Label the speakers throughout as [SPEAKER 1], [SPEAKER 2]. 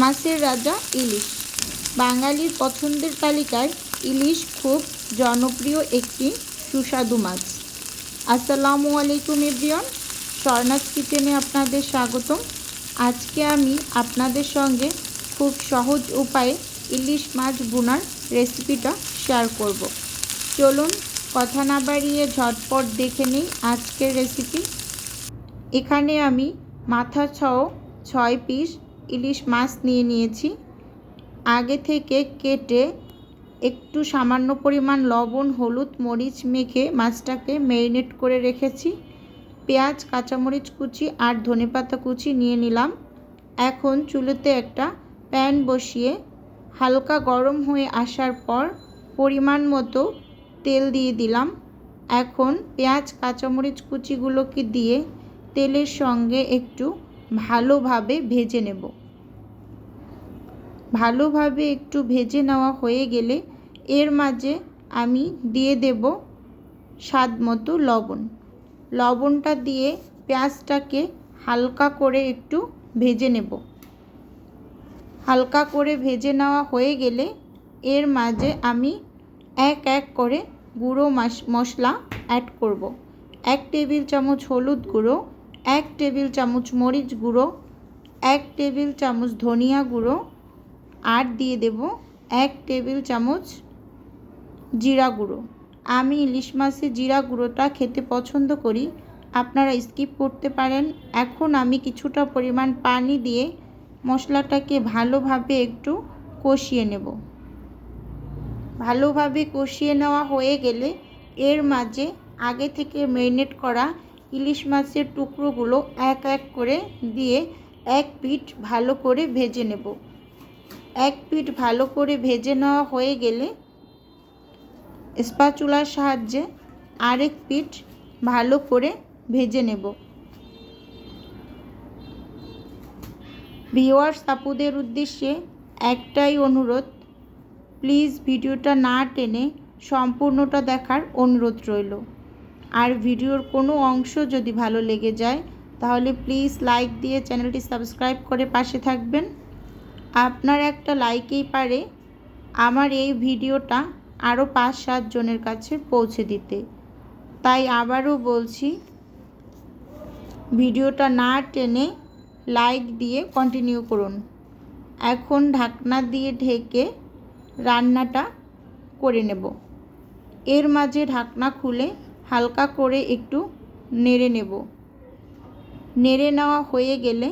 [SPEAKER 1] মাছের রাজা ইলিশ। বাঙালির পছন্দের তালিকায় ইলিশ খুব জনপ্রিয় একটি সুস্বাদু মাছ। আসসালামু আলাইকুম, এভরিওয়ান। স্বর্ণাথ কিচেনে আপনাদের স্বাগতম। আজকে আমি আপনাদের সঙ্গে খুব সহজ উপায়ে ইলিশ মাছ বোনার রেসিপিটা শেয়ার করব। চলুন, কথা না বাড়িয়ে ঝটপট দেখে নিই আজকের রেসিপি। এখানে আমি মাথা সহ ছয় পিস ইলিশ মাছ নিয়ে নিয়েছি। আগে থেকে কেটে একটু সামান্য পরিমাণ লবণ, হলুদ, মরিচ মেখে মাছটাকে ম্যারিনেট করে রেখেছি। পেঁয়াজ, কাঁচামরিচ কুচি আর ধনেপাতা কুচি নিয়ে নিলাম। এখন চুলোতে একটা প্যান বসিয়ে হালকা গরম হয়ে আসার পর পরিমাণ মতো তেল দিয়ে দিলাম। এখন পেঁয়াজ, কাঁচামরিচ কুচিগুলোকে দিয়ে তেলের সঙ্গে একটু ভালোভাবে ভেজে নেব। ভালোভাবে একটু ভেজে নেওয়া হয়ে গেলে এর মাঝে আমি দিয়ে দেব স্বাদ মতো লবণ। লবণটা দিয়ে পেঁয়াজটাকে হালকা করে একটু ভেজে নেব। হালকা করে ভেজে নেওয়া হয়ে গেলে এর মাঝে আমি এক এক করে গুঁড়ো মশলা অ্যাড করব। এক টেবিল চামচ হলুদ গুঁড়ো এক টেবিল চামচ মরিচ গুঁড়ো, এক টেবিল চামচ ধনিয়া গুঁড়ো, আর দিয়ে দেব এক টেবিল চামচ জিরা গুঁড়ো। আমি ইলিশ মাছের জিরা গুঁড়োটা খেতে পছন্দ করি। আপনারা স্কিপ করতে পারেন। এখন আমি কিছুটা পরিমাণ পানি দিয়ে মশলাটাকে ভালোভাবে একটু কষিয়ে নেব। ভালোভাবে কষিয়ে নেওয়া হয়ে গেলে এর মাঝে আগে থেকে ম্যারিনেট করা ইলিশ মাছের টুকরোগুলো এক এক করে দিয়ে এক পিঠ ভালো করে ভেজে নেব। এক পিঠ ভালো করে ভেজে নেওয়া হয়ে গেলে স্পাচুলার সাহায্যে আরেক পিঠ ভালো করে ভেজে নেব। ভিওয়ার আপুদের উদ্দেশ্যে একটাই অনুরোধ, প্লিজ ভিডিওটা না টেনে সম্পূর্ণটা দেখার অনুরোধ রইল। আর ভিডিওর কোনো অংশ যদি ভালো লেগে যায়, তাহলে প্লিজ লাইক দিয়ে চ্যানেলটি সাবস্ক্রাইব করে পাশে থাকবেন। আপনার একটা লাইকেই পারে আমার এই ভিডিওটা আরও পাঁচ সাত জনের কাছে পৌঁছে দিতে। তাই আবারও বলছি, ভিডিওটা না টেনে লাইক দিয়ে কন্টিনিউ করুন। এখন ঢাকনা দিয়ে ঢেকে রান্নাটা করে নেব। এর মাঝে ঢাকনা খুলে হালকা করে একটু নেড়ে নেব। নেড়ে নেওয়া হয়ে গেলে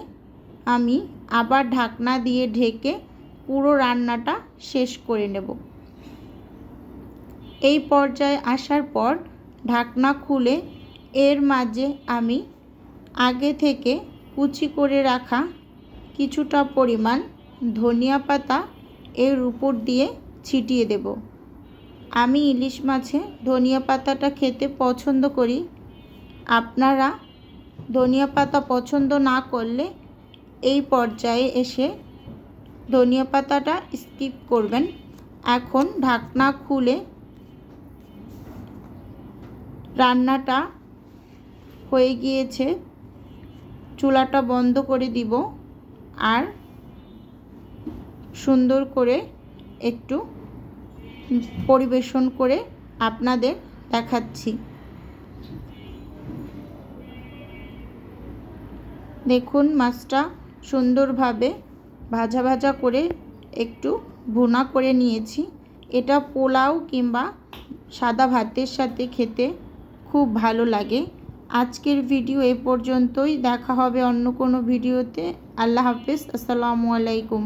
[SPEAKER 1] আমি আবার ঢাকনা দিয়ে ঢেকে পুরো রান্নাটা শেষ করে নেব। এই পর্যায়ে আসার পর ঢাকনা খুলে এর মাঝে আমি আগে থেকে কুচি করে রাখা কিছুটা পরিমাণ ধনিয়া পাতা এর উপর দিয়ে ছিটিয়ে দেব। আমি ইলিশ মাছে ধনিয়া পাতাটা খেতে পছন্দ করি। আপনারা ধনিয়া পাতা পছন্দ না করলে এই পর্যায়ে এসে ধনিয়া পাতাটা স্কিপ করবেন। এখন ঢাকনা খুলে রান্নাটা হয়ে গিয়েছে। চুলাটা বন্ধ করে দিব আর সুন্দর করে একটু পরিবেশন করে আপনাদের দেখাচ্ছি। দেখুন মাছটা সুন্দরভাবে ভাজা ভাজা করে একটু ভুনা করে নিয়েছি। এটা পোলাও কিংবা সাদা ভাতের সাথে খেতে খুব ভালো লাগে। আজকের ভিডিও এ পর্যন্তই। দেখা হবে অন্য কোনো ভিডিওতে। আল্লাহ হাফিজ। আসসালামু আলাইকুম।